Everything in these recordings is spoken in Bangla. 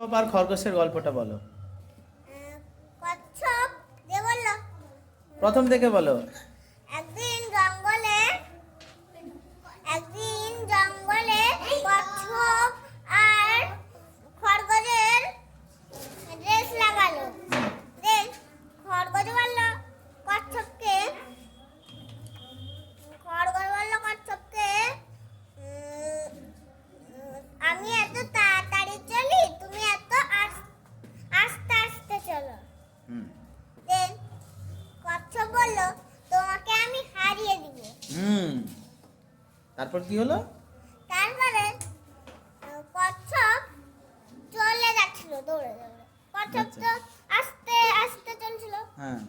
কচ্ছপ আর খরগোশের গল্পটা বলো। কচ্ছপ যে বলল প্রথম থেকে বলো। একদিন জঙ্গলে একদিন জঙ্গলে কচ্ছপ আর খরগোশের রেস লাগালো দেখ খরগোশ বলল কচ্ছপকে খরগোশ বলল কচ্ছপকে উম, উম, আমি এত তাড়াতাড়ি চলি তুমি এত আস- আস্তে আস্তে চলো হুম দেন কচ্ছপ বলল তোমাকে আমি হারিয়ে দিব। হুম। তারপর কি হলো? তারপরে কচ্ছপ চলে যাচ্ছিল দৌড়ে দৌড়ে। কচ্ছপ আচ্ছা। তো আস্তে আস্তে চলছিল। হ্যাঁ।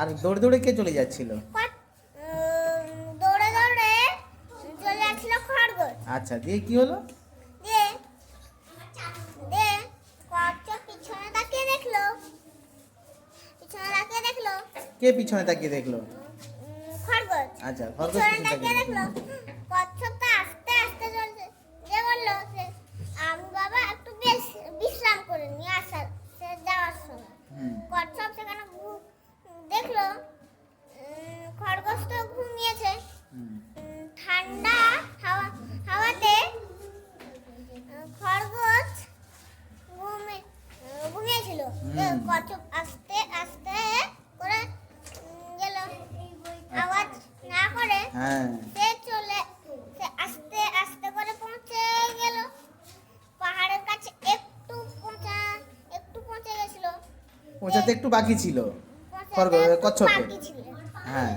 আর দৌড়ে দৌড়ে কে চলে যাচ্ছিল? দৌড়ে দৌড়ে চলে যাচ্ছিল খরগোশ আচ্ছা দিয়ে কি হলো দিয়ে দিয়ে কচ্ছপ পিছনে তাকিয়ে দেখল পিছনে তাকিয়ে দেখল কে পিছনে তাকিয়ে দেখল? খরগোশ। আচ্ছা খরগোশ পিছনে তাকিয়ে দেখল দেখল কচ্ছপটা আস্তে আস্তে চলছে যে বলল যে আমি বাবা একটু বেশ- বিশ্রাম করে নিয়ে আসার সে যাওয়ার সময় হুম কচ্ছপ সেখানে ঘু- দেখল উম, খরগোশ তো ঘুমিয়েছে হুম উম, ঠান্ডা হাওয়া হাওয়াতে উম, খরগোশ ঘুমে উম, ঘুমিয়েছিল যে হুম। কচ্ছপ আস্তে আস্তে করে উম, গেল আওয়াজ না করে হ্যাঁ। সে চলে সে আস্তে আস্তে করে পৌঁছে গেল। পাহাড়ের কাছে একটু পৌঁছা একটু পৌঁছে গেছিল। পৌঁছাতে একটু বাকি ছিল। ছিল। হ্যাঁ।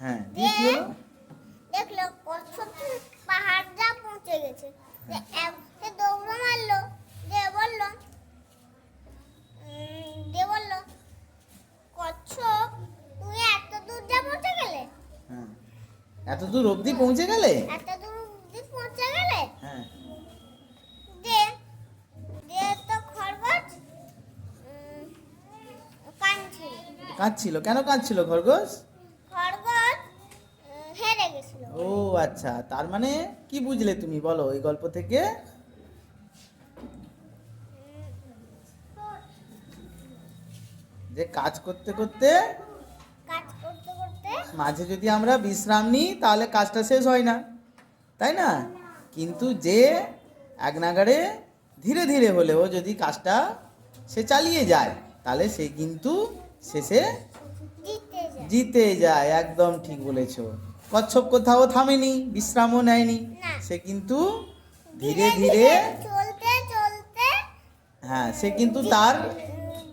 হ্যাঁ দেখল কচ্ছপ পাহাড় যা পৌঁছে গেছে। যে সে দৌড় মারলো যে বলল উম, যে বলল কচ্ছপ তুমি এত দূর যা পৌঁছে গেলে হ্যাঁ এত দূর অবধি পৌঁছে গেলে? এত দূর অব্দি পৌঁছে গেলে? হ্যাঁ। যে যে তো খরগোশ। কাঁদছিল। কাঁদছিল? কেন কাঁদছিল খরগোশ? খরগোশ হেরে গেছিল। ও আচ্ছা। তার মানে কি বুঝলে তুমি? বলো এই গল্প থেকে। যে কাজ করতে করতে মাঝে যদি আমরা বিশ্রাম নিই তাহলে কাজটা শেষ হয় না। তাই না? কিন্তু যে এক নাগাড়ে ধীরে ধীরে হলেও যদি কাজটা সে চালিয়ে যায় তাহলে সে কিন্তু শেষে জিতে যায়। একদম ঠিক বলেছ। কচ্ছপ কোথাও থামেনি বিশ্রামও নেয়নি। সে কিন্তু ধীরে ধীরে হ্যাঁ সে কিন্তু তার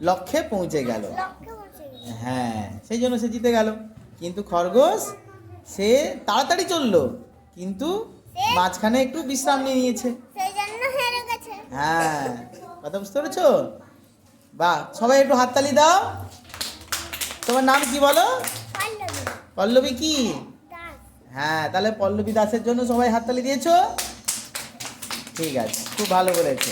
লক্ষ্যে পৌঁছে গেল। হ্যাঁ সেই জন্য সে জিতে গেল। কিন্তু খরগোশ সে তাড়াতাড়ি চলল কিন্তু মাঝখানে একটু বিশ্রাম নিয়ে নিয়েছে। হ্যাঁ কথা বুঝতে পেরেছ? বাহ সবাই একটু হাততালি দাও। তোমার নাম কি বলো? পল্লবী। কি? হ্যাঁ তাহলে পল্লবী দাসের জন্য সবাই হাততালি দিয়েছ? ঠিক আছে খুব ভালো বলেছে